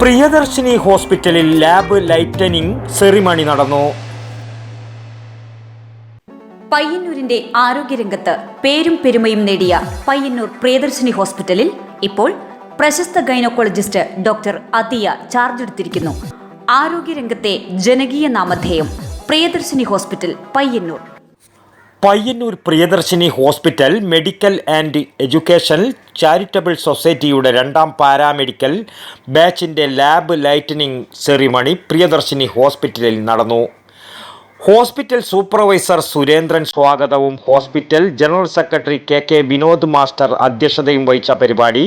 പ്രിയദർശിനി ഹോസ്പിറ്റലിൽ lab lighting ceremony നടന്നു. പയ്യന്നൂരിന്റെ ആരോഗ്യരംഗത്ത് പേരും പെരുമയും നേടിയ പയ്യന്നൂർ പ്രിയദർശിനി ഹോസ്പിറ്റലിൽ ഇപ്പോൾ പ്രശസ്ത ഗൈനക്കോളജിസ്റ്റ് ഡോക്ടർ അതിയ ചാർജ് എടുത്തിരിക്കുന്നു. ആരോഗ്യരംഗത്തെ ജനകീയ നാമധേയം Priyadarshini hospital Payyanur. Payyanur Priyadarshini hospital medical and education charitable സൊസൈറ്റിയുടെ രണ്ടാം പാരാമെഡിക്കൽ ബാച്ചിന്റെ ലാബ് ലൈറ്റനിങ് സെറിമണി പ്രിയദർശിനി ഹോസ്പിറ്റലിൽ നടന്നു. ഹോസ്പിറ്റൽ സൂപ്പർവൈസർ സുരേന്ദ്രൻ സ്വാഗതവും. Hospital general secretary K K Vinod master അധ്യക്ഷതയും വഹിച്ച പരിപാടി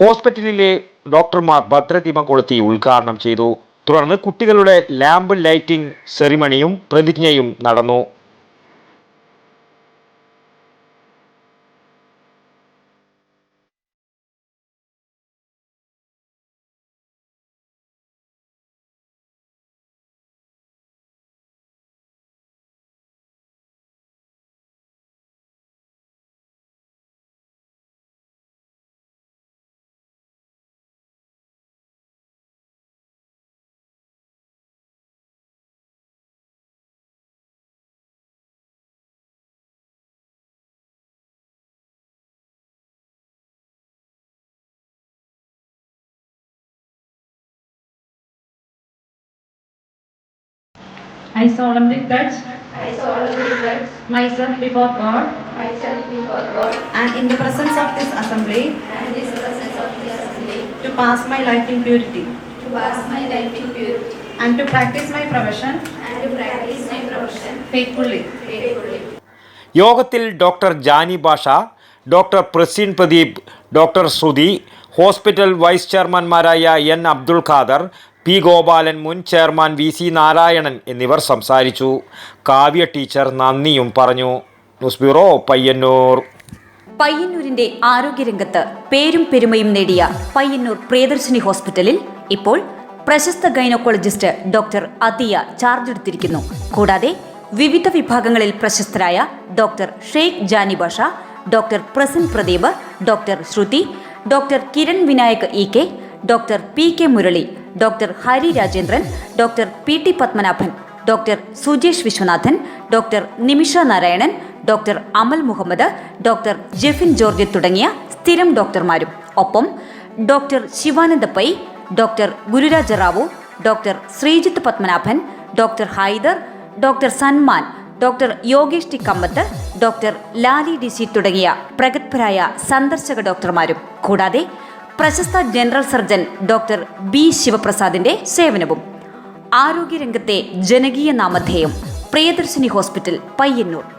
ഹോസ്പിറ്റലിലെ ഡോക്ടർമാർ ഭദ്രതിമ കൊളുത്തി ഉദ്ഘാടനം ചെയ്തു. തുടർന്ന് കുട്ടികളുടെ ലാമ്പ് ലൈറ്റിംഗ് സെറിമണിയും പ്രതിജ്ഞയും നടന്നു. I solemnly pledge I solemnly pledge myself before God myself before God and in the presence of this assembly and this presence of this assembly to pass my life in purity to pass my life in purity and to practice my profession and to practice my profession faithfully. faithfully. യോഗത്തിൽ doctor Jani Basha doctor Praseen Pradeep doctor Shruti hospital vice ചെയർമാൻമാരായ N Abdul Khader P Gopalan മുൻ chairman V C Narayanan എന്നിവർ സംസാരിച്ചു. Kavya teacher നന്ദിയും പറഞ്ഞു. News bureau Payyanur. പയ്യന്നൂരിന്റെ ആരോഗ്യരംഗത്ത് പേരും പെരുമയും നേടിയ പയ്യന്നൂർ പ്രിയദർശിനി ഹോസ്പിറ്റലിൽ ഇപ്പോൾ പ്രശസ്ത ഗൈനക്കോളജിസ്റ്റ് ഡോക്ടർ അതിയ ചാർജ് എടുത്തിരിക്കുന്നു. കൂടാതെ വിവിധ വിഭാഗങ്ങളിൽ പ്രശസ്തരായ doctor Sheikh Jani Basha doctor Prasan Pradeep doctor Shruti doctor Kiran Vinayak E K doctor P K Murali doctor Hari Rajendran doctor P T Padmanabhan doctor Sujesh Viswanathan doctor Nimisha Narayanan doctor Amal Muhammad doctor Jefin George തുടങ്ങിയ സ്ഥിരം ഡോക്ടർമാരും. ഒപ്പം doctor Sivananda Pai doctor Gururaja Rao doctor Sreejith Padmanabhan doctor Haider doctor Sanman doctor Yogesh T Kammath doctor Lali DC തുടങ്ങിയ പ്രഗത്ഭരായ സന്ദർശക ഡോക്ടർമാരും. കൂടാതെ പ്രശസ്ത ജനറൽ സർജൻ ഡോക്ടർ ബി ശിവപ്രസാദിന്റെ സേവനവും. ആരോഗ്യരംഗത്തെ ജനകീയ നാമധേയം. പ്രിയദർശിനി ഹോസ്പിറ്റൽ പയ്യന്നൂർ.